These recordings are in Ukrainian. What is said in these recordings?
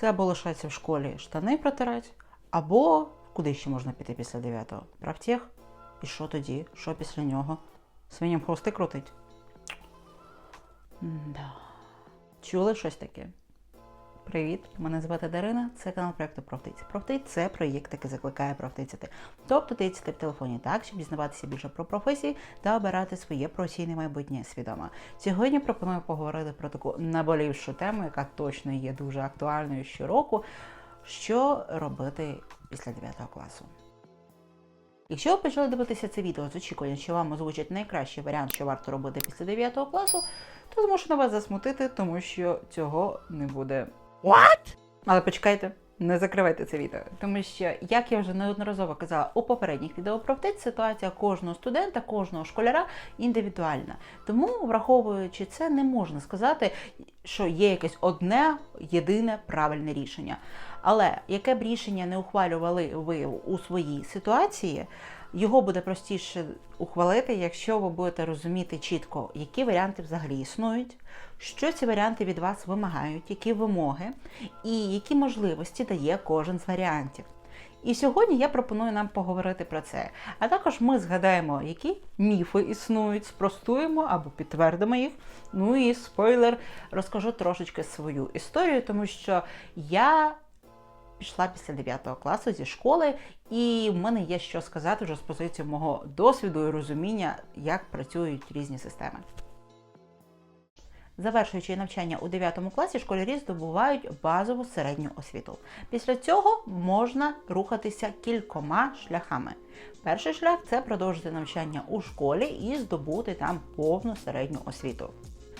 Це або лишається в школі штани протирати, або куди ще можна піти після 9-го? Правтех? І що тоді? Що після нього? Свиням хвости крутить? Да. Чули щось таке? Привіт, мене звати Дарина. Це канал проекту Профтиці. Профтиць це проєкт, який закликає профтицяти. Тобто тицяти в телефоні так, щоб дізнаватися більше про професії та обирати своє професійне майбутнє свідомо. Сьогодні пропоную поговорити про таку наболівшу тему, яка точно є дуже актуальною щороку. Що робити після 9 класу? Якщо ви почали дивитися це відео з очікуванням, що вам озвучать найкращий варіант, що варто робити після 9 класу, то змушена вас засмутити, тому що цього не буде. What? Але почекайте, не закривайте це відео, тому що, як я вже неодноразово казала у попередніх відео про ВТЕЦ, ситуація кожного студента, кожного школяра індивідуальна. Тому, враховуючи це, не можна сказати, що є якесь одне єдине правильне рішення. Але яке б рішення не ухвалювали ви у своїй ситуації, його буде простіше ухвалити, якщо ви будете розуміти чітко, які варіанти взагалі існують, що ці варіанти від вас вимагають, які вимоги і які можливості дає кожен з варіантів. І сьогодні я пропоную нам поговорити про це. А також ми згадаємо, які міфи існують, спростуємо або підтвердимо їх. Ну і спойлер, розкажу трошечки свою історію, тому що я пішла після 9 класу зі школи, і в мене є що сказати вже з позиції мого досвіду і розуміння, як працюють різні системи. Завершуючи навчання у 9 класі, школярі здобувають базову середню освіту. Після цього можна рухатися кількома шляхами. Перший шлях це продовжити навчання у школі і здобути там повну середню освіту.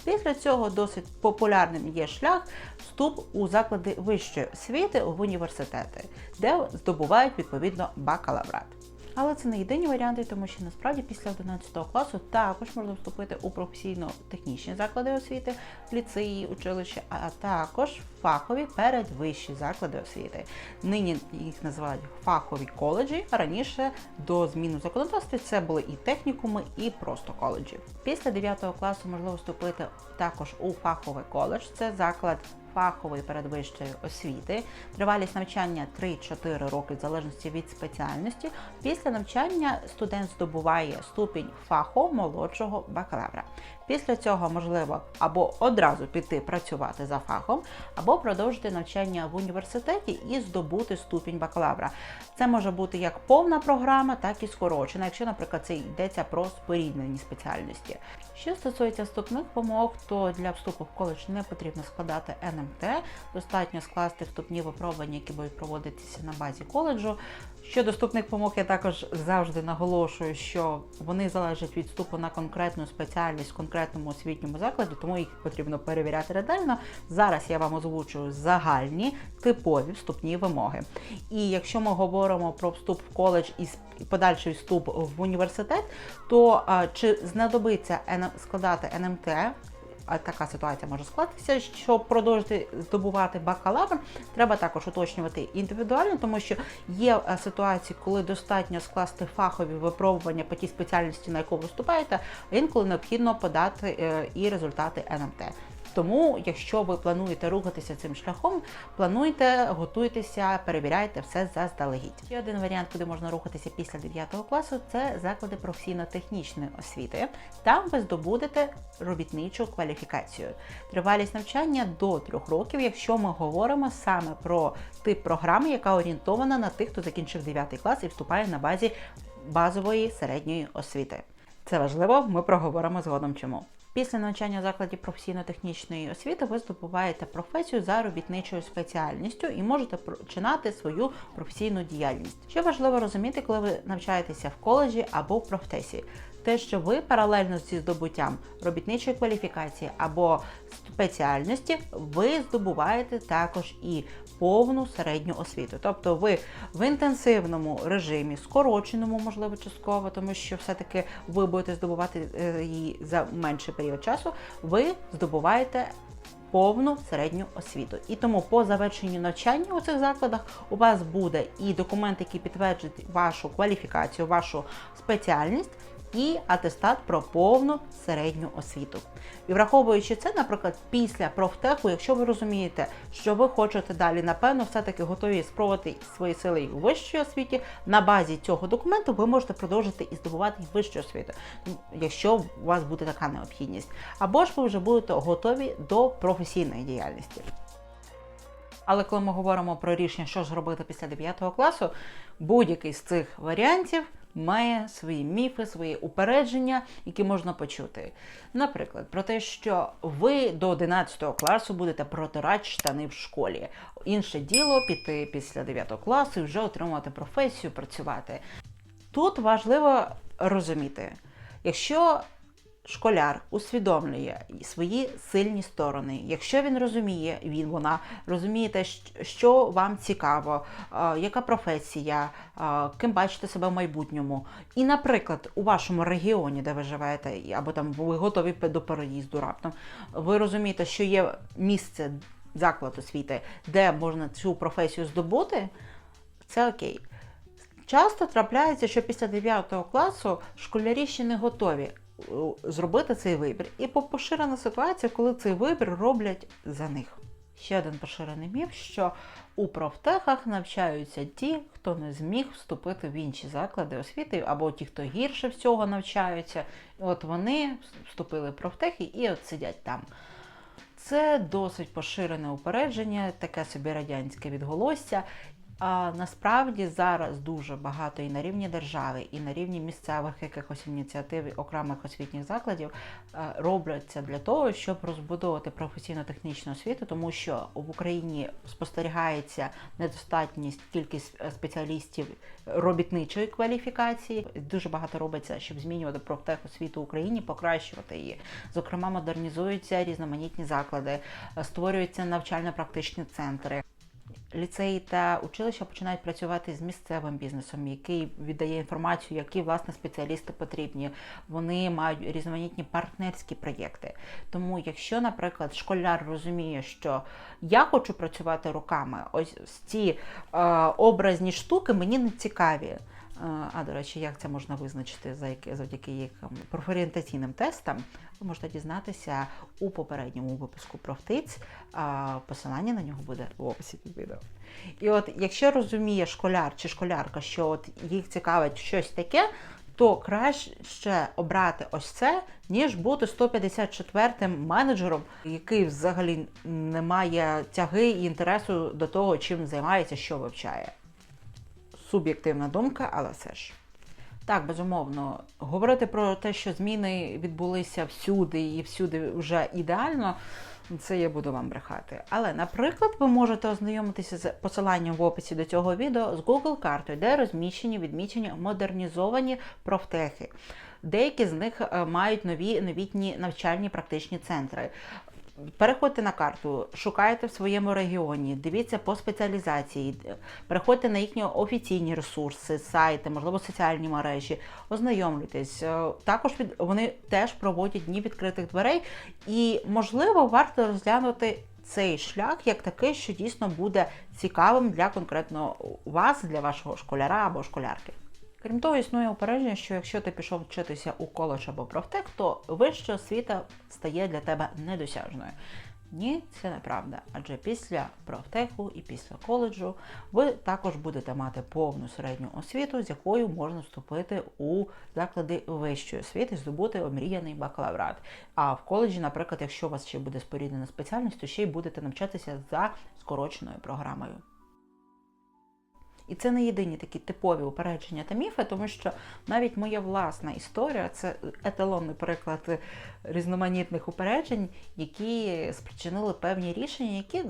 Після цього досить популярним є шлях вступ у заклади вищої освіти в університети, де здобувають відповідно бакалаврат. Але це не єдині варіанти, тому що насправді після 11 класу також можна вступити у професійно-технічні заклади освіти, ліцеї, училища, а також фахові передвищі заклади освіти. Нині їх називають фахові коледжі, а раніше до змін у законодавстві це були і технікуми, і просто коледжі. Після 9 класу можливо вступити також у фаховий коледж. Це заклад фахової передвищої освіти. Тривалість навчання 3-4 роки в залежності від спеціальності. Після навчання студент здобуває ступінь фаху молодшого бакалавра. Після цього можливо або одразу піти працювати за фахом, або продовжити навчання в університеті і здобути ступінь бакалавра. Це може бути як повна програма, так і скорочена, якщо, наприклад, це йдеться про споріднені спеціальності. Що стосується вступних вимог, то для вступу в коледж не потрібно складати НМТ, достатньо скласти вступні випробування, які будуть проводитися на базі коледжу. Щодо вступних вимог, я також завжди наголошую, що вони залежать від вступу на конкретну спеціальність в конкретному освітньому закладі, тому їх потрібно перевіряти ретельно. Зараз я вам озвучую загальні типові вступні вимоги. І якщо ми говоримо про вступ в коледж і подальший вступ в університет, то чи знадобиться Складати НМТ? а така ситуація може скластися, щоб продовжити здобувати бакалавр, треба також уточнювати індивідуально, тому що є е, ситуації, коли достатньо скласти фахові випробування по тій спеціальності, на яку виступаєте, інколи необхідно подати е, і результати НМТ. Тому, якщо ви плануєте рухатися цим шляхом, плануйте, готуйтеся, перевіряйте все заздалегідь. Ще один варіант, куди можна рухатися після 9 класу, це заклади професійно-технічної освіти. Там ви здобудете робітничу кваліфікацію. Тривалість навчання до 3 років, якщо ми говоримо саме про тип програми, яка орієнтована на тих, хто закінчив 9 клас і вступає на базі базової середньої освіти. Це важливо, ми проговоримо згодом чому. Після навчання в професійно-технічної освіти ви здобуваєте професію за робітничою спеціальністю і можете починати свою професійну діяльність. Що важливо розуміти, коли ви навчаєтеся в коледжі або в профтесі? Те, що ви паралельно зі здобуттям робітничої кваліфікації або спеціальності, ви здобуваєте також і повну середню освіту. Тобто ви в інтенсивному режимі, скороченому, можливо, частково, тому що все-таки ви будете здобувати е, її за менший період часу, ви здобуваєте. Повну середню освіту. І тому по завершенню навчання у цих закладах у вас буде і документ, який підтверджує вашу кваліфікацію, вашу спеціальність, і атестат про повну середню освіту. І враховуючи це, наприклад, після профтеху, якщо ви розумієте, що ви хочете далі, напевно, все-таки готові спробувати свої сили у вищій освіті, на базі цього документу ви можете продовжити і здобувати вищу освіту, якщо у вас буде така необхідність. Або ж ви вже будете готові до професійної діяльності. Але коли ми говоримо про рішення, що ж робити після 9 класу, будь-який з цих варіантів має свої міфи, свої упередження, які можна почути. Наприклад, про те, що ви до 11 класу будете протирати штани в школі. Інше діло піти після 9 класу і вже отримувати професію, працювати. Тут важливо розуміти, якщо школяр усвідомлює свої сильні сторони. Якщо він розуміє, він вона розуміє те, що вам цікаво, яка професія, ким бачите себе в майбутньому. І, наприклад, у вашому регіоні, де ви живете, або там ви готові до переїзду раптом, ви розумієте, що є місце заклад освіти, де можна цю професію здобути, це окей. Часто трапляється, що після 9 класу школярі ще не готові зробити цей вибір. І поширена ситуація, коли цей вибір роблять за них. Ще один поширений міф, що у профтехах навчаються ті, хто не зміг вступити в інші заклади освіти, або ті, хто гірше всього навчаються. От вони вступили в профтехи і от сидять там. Це досить поширене упередження, таке собі радянське відголосся. А насправді зараз дуже багато і на рівні держави, і на рівні місцевих якихось ініціатив окремих освітніх закладів е, робляться для того, щоб розбудовувати професійно-технічну освіту, тому що в Україні спостерігається недостатність кількість е, спеціалістів робітничої кваліфікації. Дуже багато робиться, щоб змінювати профтехосвіту в Україні, покращувати її. Зокрема, модернізуються різноманітні заклади, е, створюються навчально-практичні центри. Ліцеї та училища починають працювати з місцевим бізнесом, який віддає інформацію, які власне спеціалісти потрібні. Вони мають різноманітні партнерські проєкти. Тому, якщо, наприклад, школяр розуміє, що я хочу працювати руками, ось ці е, образні штуки мені не цікаві. А, до речі, як це можна визначити завдяки їх профорієнтаційним тестам, ви можете дізнатися у попередньому випуску про птиць. Посилання на нього буде в описі під відео. І от, якщо розуміє школяр чи школярка, що от їх цікавить щось таке, то краще обрати ось це, ніж бути 154-м менеджером, який взагалі не має тяги і інтересу до того, чим займається, що вивчає суб'єктивна думка, але все ж. Так, безумовно, говорити про те, що зміни відбулися всюди і всюди вже ідеально, це я буду вам брехати. Але, наприклад, ви можете ознайомитися з посиланням в описі до цього відео з Google картою, де розміщені відмічені модернізовані профтехи. Деякі з них е, мають нові новітні навчальні практичні центри. Переходьте на карту, шукайте в своєму регіоні, дивіться по спеціалізації, переходьте на їхні офіційні ресурси, сайти, можливо, соціальні мережі, ознайомлюйтесь. Е, також вони теж проводять дні відкритих дверей, і, можливо, варто розглянути цей шлях як такий, що дійсно буде цікавим для конкретно вас, для вашого школяра або школярки. Крім того, існує упередження, що якщо ти пішов вчитися у коледж або профтек, то вища освіта стає для тебе недосяжною. Ні, це неправда. Адже після профтеху і після коледжу ви також будете мати повну середню освіту, з якою можна вступити у заклади вищої освіти, здобути омріяний бакалаврат. А в коледжі, наприклад, якщо у вас ще буде споріднена спеціальність, то ще й будете навчатися за скороченою програмою. І це не єдині такі типові упередження та міфи, тому що навіть моя власна історія це еталонний приклад різноманітних упереджень, які спричинили певні рішення, які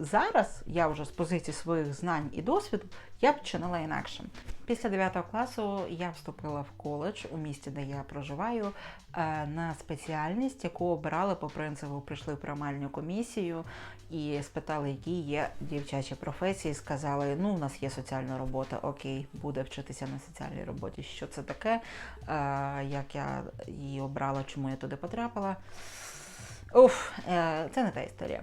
зараз я вже з позиції своїх знань і досвіду я б чинила інакше. Після 9 класу я вступила в коледж у місті, де я проживаю, е, на спеціальність, яку обирали по принципу, прийшли в приймальну комісію і спитали, які є дівчачі професії. Сказали, ну у нас є соціальна робота, окей, буде вчитися на соціальній роботі. Що це таке? Е, як я її обрала, чому я туди потрапила? Уф, е, це не та історія.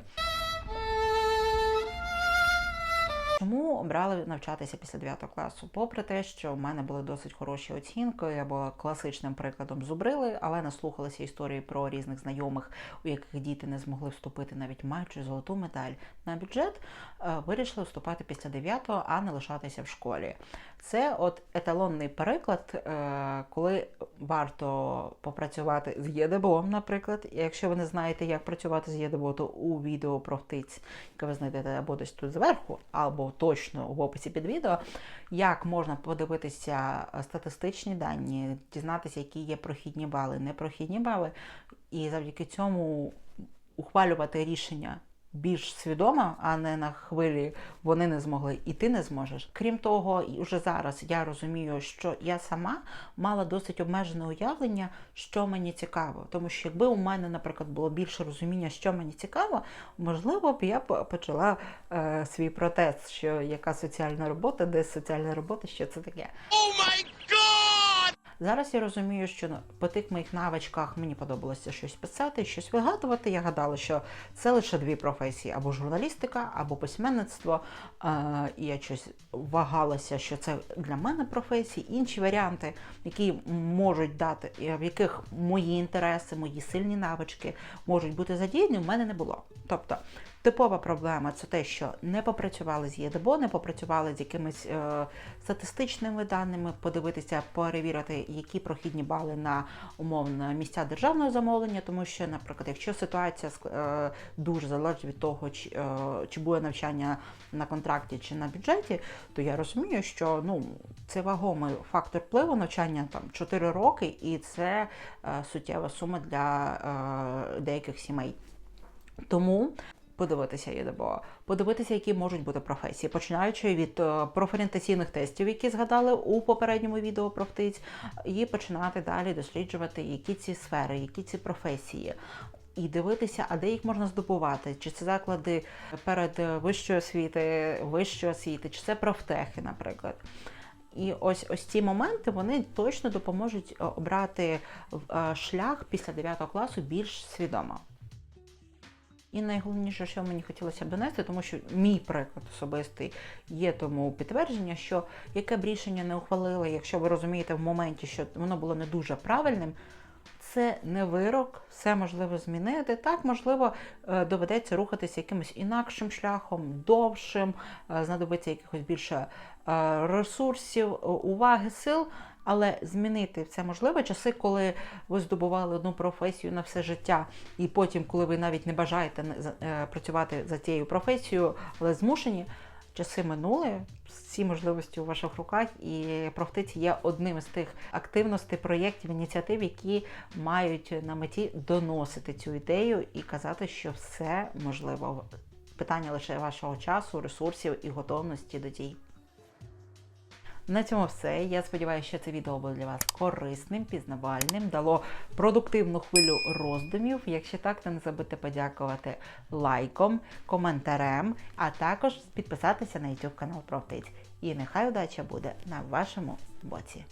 Чому обрали навчатися після 9 класу, попри те, що в мене були досить хороші оцінки, я була класичним прикладом зубрили, але наслухалася історії про різних знайомих, у яких діти не змогли вступити, навіть маючи золоту медаль на бюджет, е, вирішили вступати після 9, а не лишатися в школі. Це от еталонний приклад, е, коли варто попрацювати з ЄДБО, наприклад. Якщо ви не знаєте, як працювати з ЄДБО, то у відео про ВТИЦ, яке ви знайдете або десь тут зверху, або точно в описі під відео, як можна подивитися е, статистичні дані, дізнатися, які є прохідні бали, непрохідні бали, і завдяки цьому ухвалювати рішення більш свідомо, а не на хвилі вони не змогли, і ти не зможеш. Крім того, вже зараз я розумію, що я сама мала досить обмежене уявлення, що мені цікаво. Тому що якби у мене, наприклад, було більше розуміння, що мені цікаво, можливо б я почала е, свій протест, що яка соціальна робота, де соціальна робота, що це таке. Зараз я розумію, що ну, по тих моїх навичках мені подобалося щось писати, щось вигадувати. Я гадала, що це лише дві професії: або журналістика, або письменництво. І я щось вагалася, що це для мене професії. Інші варіанти, які можуть дати, в яких мої інтереси, мої сильні навички можуть бути задіяні, в мене не було. Тобто. Типова проблема це те, що не попрацювали з ЄДБО, не попрацювали з якимись е, статистичними даними, подивитися, перевірити, які прохідні бали на умовно місця державного замовлення, тому що, наприклад, якщо ситуація е, дуже залежить від того, чи, е, чи буде навчання на контракті чи на бюджеті, то я розумію, що ну це вагомий фактор впливу навчання там 4 роки, і це е, суттєва сума для е, деяких сімей. Тому подивитися ЄДБО, подивитися, які можуть бути професії, починаючи від е, профорієнтаційних тестів, які згадали у попередньому відео про птиць, і починати далі досліджувати, які ці сфери, які ці професії. І дивитися, а де їх можна здобувати, чи це заклади перед вищої освіти, вищої освіти, чи це профтехи, наприклад. І ось ось ці моменти вони точно допоможуть е, обрати е, шлях після 9 класу більш свідомо. І найголовніше, що мені хотілося б донести, тому що мій приклад особистий є тому підтвердження, що яке б рішення не ухвалили, якщо ви розумієте в моменті, що воно було не дуже правильним, це не вирок, все можливо змінити. Так, можливо, е, доведеться рухатися якимось інакшим шляхом, довшим, е, знадобиться якихось більше е, ресурсів, уваги, сил. Але змінити це можливо часи, коли ви здобували одну професію на все життя, і потім, коли ви навіть не бажаєте працювати за цією професією, але змушені, часи минули, всі можливості у ваших руках, і профтиці є одним з тих активностей, проєктів, ініціатив, які мають на меті доносити цю ідею і казати, що все можливо. Питання лише вашого часу, ресурсів і готовності до дій. На цьому все. Я сподіваюся, що це відео було для вас корисним, пізнавальним, дало продуктивну хвилю роздумів. Якщо так, то не забудьте подякувати лайком, коментарем, а також підписатися на YouTube канал Профтиць. І нехай удача буде на вашому боці.